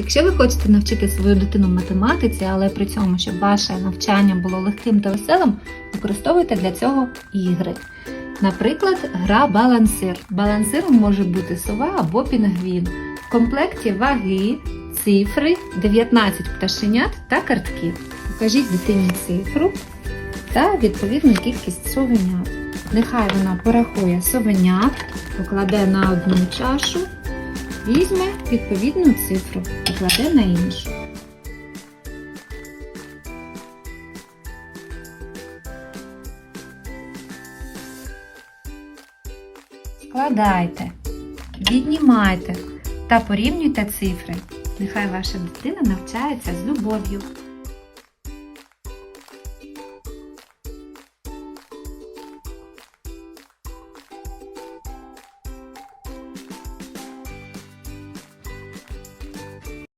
Якщо ви хочете навчити свою дитину математиці, але при цьому, щоб ваше навчання було легким та веселим, використовуйте для цього ігри. Наприклад, гра балансир. Балансиром може бути сова або пінгвін. В комплекті ваги, цифри, 19 пташенят та картки. Покажіть дитині цифру та відповідну кількість совенят. Нехай вона порахує совенят, покладе на одну чашу, візьме відповідну цифру, і кладе на іншу. Складайте, віднімайте та порівнюйте цифри. Нехай ваша дитина навчається з любов'ю.